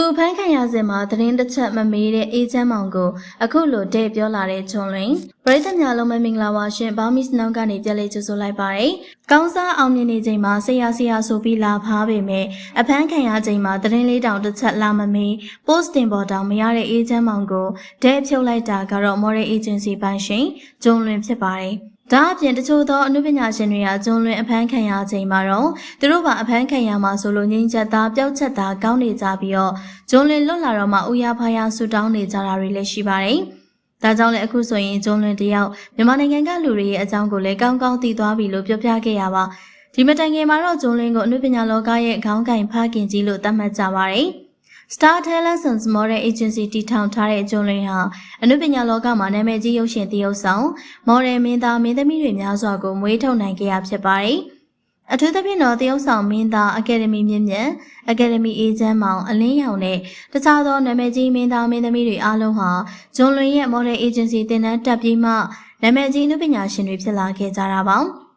သူအဖမ်းခံရစဉ်မှာသတင်းတစ်ချက်မမေးတဲ့အေးချမ်းမောင်ကိုအခုလိုတဲ့ပြောလာတဲ့ဂျွန်လွင်ပရိသတ်များလုံးမမင်္ဂလာပါရှင်ဘောင်းမစ်နောင်ကနေကြက်လေးကြိုဆိုလိုက်ပါတယ်။ကောင်းစားအောင်မြင်နေချိန်မှာဆရာဆရာဆိုပြီးလာဖားပေမဲ့အဖမ်းခံရချိန်မှာသတင်းလေးတောင်တစ်ချက်လာမမေး post တင်ပေါ်တောင်မရတဲ့အေးချမ်းမောင်ကိုတဲ့ဖြုတ်လိုက်တာကတော့ Moral Agency ပိုင်ရှင်ဂျွန်လွင်ဖြစ်ပါတယ်။ ဒါအပြင်တချို့သောအမှုပညာရှင်တွေကဂျွန်လွင်အဖမ်းခံရချိန်မှာတော့သူတို့ကအဖမ်းခံရမှာဆိုလို့ငြိမ်းချက်သားပျောက်ချက်သားကောင်းနေကြပြီးတော့ဂျွန်လွင်လွတ်လာတော့မှဥရဖားရဆူတောင်းနေကြတာတွေလည်းရှိပါတယ်။ဒါကြောင့်လည်းအခုဆိုရင်ဂျွန်လွင်တယောက်မြန်မာနိုင်ငံကလူတွေရဲ့အကြောင်းကိုလည်းကောင်းကောင်းသိသွားပြီလို့ပြောပြခဲ့ရပါဒီမတိုင်ခင်မှာတော့ဂျွန်လွင်ကိုအမှုပညာလောကရဲ့ခေါင်းကင်ဖခင်ကြီးလို့သတ်မှတ်ကြပါတယ်။ Star Talent Sons Model Agency တည်ထောင်ထားတဲ့ဂျွန်လွင်ဟာအနုပညာလောကမှာနာမည်ကြီးရုပ်ရှင်သရုပ်ဆောင်မော်ဒယ်မင်းသားမင်းသမီးတွေများစွာကိုမွေးထုတ်နိုင်ခဲ့ရဖြစ်ပါတယ်။အထူးသဖြင့်တော့သရုပ်ဆောင်မင်းသားအကယ်ဒမီမြင့်မြတ်အကယ်ဒမီအေဂျင့်မောင်အလင်းရောင်နဲ့တခြားသောနာမည်ကြီးမင်းသားမင်းသမီးတွေအားလုံးဟာဂျွန်လွင်ရဲ့ Model Agency တင်နန်းတက်ပြီးမှနာမည်ကြီးအနုပညာရှင်တွေဖြစ်လာခဲ့ကြတာပါ။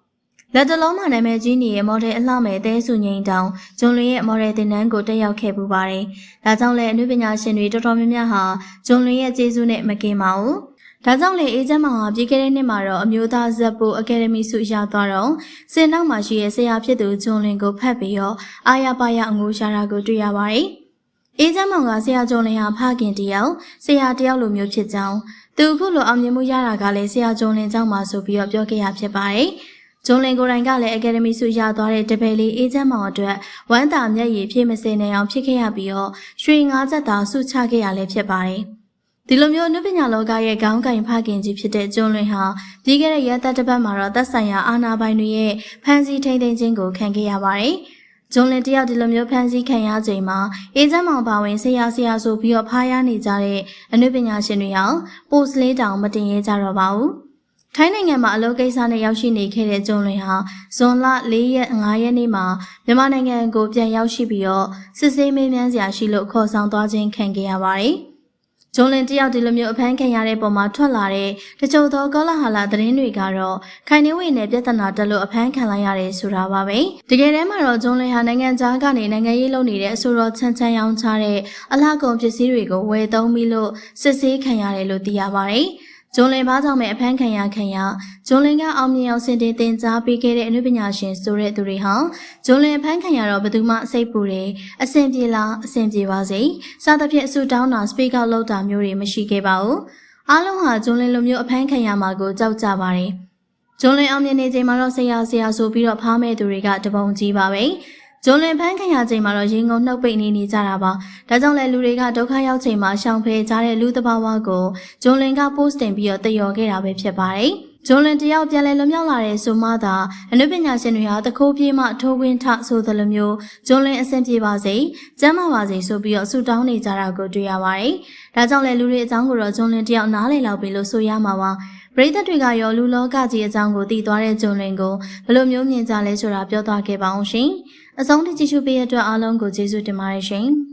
လက်တလုံးမှာနာမည်ကြီးနေတဲ့မော်ဒယ်အလှမဲ့တဲစုငိန်တောင်ဂျွန်လွင်ရဲ့မော်ဒယ်တင်နန်းကိုတက်ရောက်ခဲ့ပူပါတယ်။ဒါကြောင့်လည်းအနုပညာရှင်တွေတော်တော်များများဟာဂျွန်လွင်ရဲ့ကျေးဇူးနဲ့မကင်ပါဘူး။ဒါကြောင့်လေအေဂျင့်မောင်ဟာပြီးခဲ့တဲ့နှစ်မှာတော့အမျိုးသားဇက်ပိုအကယ်ဒမီဆုရသွားတော့စင်နောက်မှာရှိတဲ့ဆရာဖြစ်သူဂျွန်လွင်ကိုဖတ်ပြီးတော့အာရပါရအငိုးရှာတာကိုတွေ့ရပါတယ်။အေးချမ်းမောင်ကဆရာကျော်လင်ဟာဖခင်တယောက်ဆရာတယောက်လိုမျိုးဖြစ်ကြောင်းသူအခုလိုအောင်မြင်မှုရတာကလည်းဆရာကျော်လင်ကြောင့်ပါဆိုပြီးတော့ပြောခဲ့ရဖြစ်ပါတယ်။ ဂျွန်လင်ကိုယ်တိုင်ကလည်းအကယ်ဒမီဆုရသွားတဲ့တပယ်လေးအေးချမ်းမောင်အတွက်ဝမ်းသာမျက်ရည်ဖြည့်မစင်နိုင်အောင်ဖြစ်ခဲ့ရပြီးတော့ရွှေငါးချက်သာဆုချခဲ့ရလည်းဖြစ်ပါတယ်။ဒီလိုမျိုးအနုပညာလောကရဲ့ခေါင်းကင်ဖခင်ကြီးဖြစ်တဲ့ကျွန်းလွင်ဟာပြီးခဲ့တဲ့ရက်သက်တစ်ပတ်မှာတော့သက်ဆိုင်ရာအာဏာပိုင်တွေရဲ့ဖမ်းဆီးထိန်းသိမ်းခြင်းကိုခံခဲ့ရပါတယ်။ဂျွန်လင်တယောက်ဒီလိုမျိုးဖမ်းဆီးခံရချိန်မှာအေဂျင့်မောင်ပါဝင်ဆရာဆရာဆိုပြီးတော့ဖားရနေကြတဲ့အနုပညာရှင်တွေဟာပိုစလေးတောင်မတင်ရဲကြတော့ပါဘူး။ ထိုင်းနိုင်ငံမှာအလုပ်ကိစ္စနဲ့ရောက်ရှိနေခဲ့တဲ့ကျွန်းလွင်ဟာဇွန်လ၄ရက်၅ရက်နေ့မှာမြန်မာနိုင်ငံကိုပြန်ရောက်ရှိပြီးတော့စစ်ဆေးမေးမြန်းစရာရှိလို့ခေါ်ဆောင်သွားခြင်းခံခဲ့ရပါတယ်။ဂျွန်လင်တယောက်ဒီလိုမျိုးအဖမ်းခံရတဲ့ပုံမှာထွက်လာတဲ့တချို့သောကောလာဟလာသတင်းတွေကတော့ခိုင်နေဝေနဲ့ပြဿနာတက်လို့အဖမ်းခံလိုက်ရတယ်ဆိုတာပါပဲတကယ်တမ်းမှာတော့ဂျွန်လင်ဟာနိုင်ငံသားကနေနိုင်ငံရေးလုပ်နေတဲ့အဆိုတော်ချမ်းချမ်းရောင်းချတဲ့အလားကုန်ပစ္စည်းတွေကိုဝယ်သုံးပြီးလို့စစ်ဆေးခံရတယ်လို့သိရပါတယ် ဂျွန်လင်ဘာကြောင့်မဲအဖမ်းခံရခံရဂျွန်လင်ကအောင်မြင်အောင်စင်တင်တင်ကြားပေးခဲ့တဲ့အနုပညာရှင်ဆိုတဲ့သူတွေဟာဂျွန်လင်အဖမ်းခံရတော့ဘယ်သူမှအစိတ်ပူတယ်အဆင်ပြေလားအဆင်ပြေပါစေစသဖြင့်အဆူတောင်းတာစပီကောက်လောက်တာမျိုးတွေမရှိခဲ့ပါဘူးအားလုံးဟာဂျွန်လင်လိုမျိုးအဖမ်းခံရမှာကိုကြောက်ကြပါတယ်ဂျွန်လင်အောင်မြင်နေချိန်မှာတော့ဆရာဆရာဆိုပြီးတော့ဖားမဲ့သူတွေကတပုံကြီးပါပဲ ဂျွန်လင်ဖန်းခံရချိန်မှာတော့ရင်ကုန်နှုတ်ပိတ်နေနေကြတာပါ။ဒါကြောင့်လည်းလူတွေကဒုက္ခရောက်ချိန်မှာရှောင်ဖယ်ကြတဲ့လူသဘာဝကိုဂျွန်လင်က post တင်ပြီးတော့တယောခဲ့တာပဲဖြစ်ပါတယ်။ဂျွန်လင်တယောက်ပြန်လည်လွန်မြောက်လာတဲ့ဆိုမှသာအနုပညာရှင်တွေဟာတခိုးပြေးမှထိုးခွင်းထဆိုသလိုမျိုးဂျွန်လင်အဆင်ပြေပါစေ၊ကျမ်းမာပါစေဆိုပြီးတော့ဆူတောင်းနေကြတာကိုတွေ့ရပါတယ်။ဒါကြောင့်လည်းလူတွေအကြောင်းကိုတော့ဂျွန်လင်တယောက်နားလည်လောက်ပြီလို့ဆိုရမှာပါ။ ပရိသတ်တွေကရောလူလောကကြီးအကြောင်းကိုသိသွားတဲ့ဂျွန်လင်ကိုဘယ်လိုမျိုးမြင်ကြလဲဆိုတာပြောသွားခဲ့ပါအောင်ရှင်။အဆုံးထိကြည့်ရှုပေးရတဲ့အတွက်အားလုံးကိုကျေးဇူးတင်ပါတယ်ရှင်။